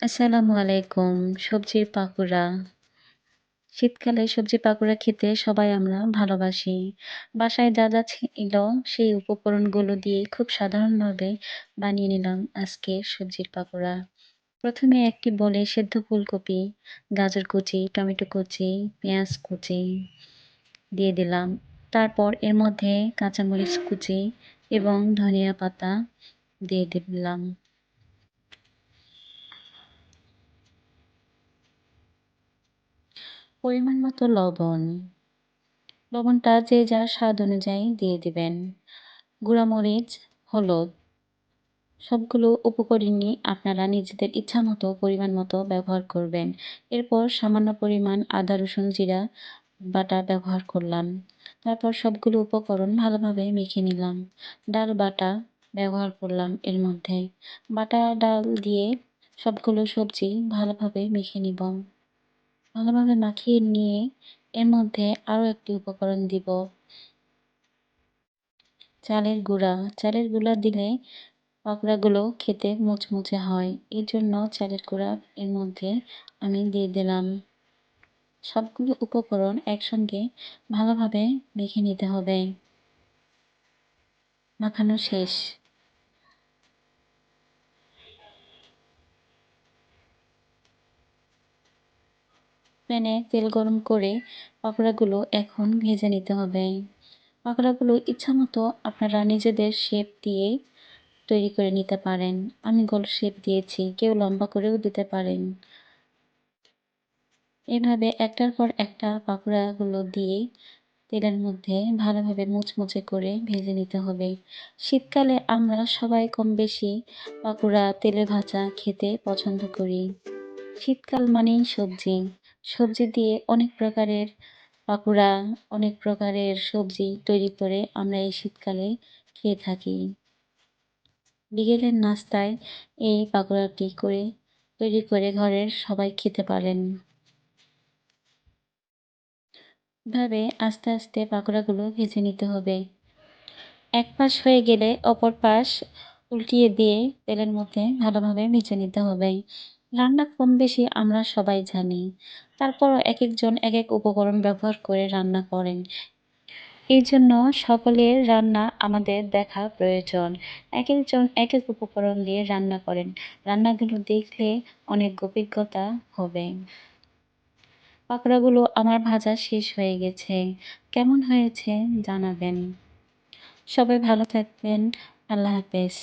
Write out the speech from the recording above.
আসসালামু আলাইকুম। সবজির পাকোড়া। শীতকালে সবজি পাকোড়া খেতে সবাই আমরা ভালোবাসি। বাসায় যা, যা ছিল সেই উপকরণগুলো দিয়ে খুব সাধারণভাবে বানিয়ে নিলাম আজকে সবজির পাকোড়া। প্রথমে একটি বলে সেদ্ধ ফুলকপি, গাজর কুচি, টমেটো কুচি, পেঁয়াজ কুচি দিয়ে দিলাম। তারপর এর মধ্যে কাঁচামরিচ কুচি এবং ধনিয়া পাতা দিয়ে দিলাম। পরিমাণ মতো লবণ। লবণটা যে যার স্বাদ অনুযায়ী দিয়ে দিবেন। গুঁড়ামরিচ হলুদ, সবগুলো উপকরণই আপনারা নিজেদের ইচ্ছা মতো, পরিমাণ মতো ব্যবহার করবেন। এরপর সামান্য পরিমাণ আদা, রসুন, জিরা, বাটা ব্যবহার করলাম। তারপর সবগুলো উপকরণ ভালোভাবে মেখে নিলাম। ডাল, বাটা ব্যবহার করলাম এর মধ্যে। বাটা, ডাল দিয়ে সবগুলো সবজি ভালোভাবে মেখে নিব। ভালোভাবে মাখিয়ে নিয়ে এর মধ্যে আরও একটি উপকরণ দিব। চালের গুঁড়া। চালের গুঁড়া দিলে পাকোড়াগুলো খেতে মুচমুচে হয়। এর জন্য চালের গুঁড়া এর মধ্যে আমি দিয়ে দিলাম। সবগুলো উপকরণ একসঙ্গে ভালোভাবে মেখে নিতে হবে। মাখানো শেষ। প্যানে তেল গরম করে পাকোড়াগুলো এখন ভেজে নিতে হবে। পাকোড়াগুলো ইচ্ছা মতো আপনারা নিজেদের শেপ দিয়ে তৈরি করে নিতে পারেন। আমি গোল শেপ দিয়েছি, কেউ লম্বা করেও দিতে পারেন। এভাবে একটার পর একটা পাকোড়াগুলো দিয়ে তেলের মধ্যে ভালোভাবে মুচমুচে করে ভেজে নিতে হবে। শীতকালে আমরা সবাই কম বেশি পাকোড়া তেলে ভাজা খেতে পছন্দ করি। শীতকাল মানেই সবজি। সবজি দিয়ে অনেক প্রকারের পাকোড়া, অনেক প্রকারের সবজি তৈরি করে আমরা এই শীতকালে খেয়ে থাকি। বিকেলের নাস্তায় এই পাকোড়াটি করে তৈরি করে ঘরের সবাই খেতে পারেন। এভাবে আস্তে আস্তে পাকোড়াগুলো ভেজে নিতে হবে। এক পাশ হয়ে গেলে অপর পাশ উল্টিয়ে দিয়ে তেলের মধ্যে ভালোভাবে ভেজে নিতে হবে। রান্না কম বেশি আমরা সবাই জানি। তারপরও এক একজন এক এক উপকরণ ব্যবহার করে রান্না করেন। এই জন্য সকলের রান্না আমাদের দেখা প্রয়োজন। এক একজন এক এক উপকরণ দিয়ে রান্না করেন। রান্নাগুলো দেখলে অনেক অভিজ্ঞতা হবে। পাকোড়াগুলো আমার ভাজা শেষ হয়ে গেছে। কেমন হয়েছে জানাবেন। সবাই ভালো থাকবেন। আল্লাহ হাফেজ।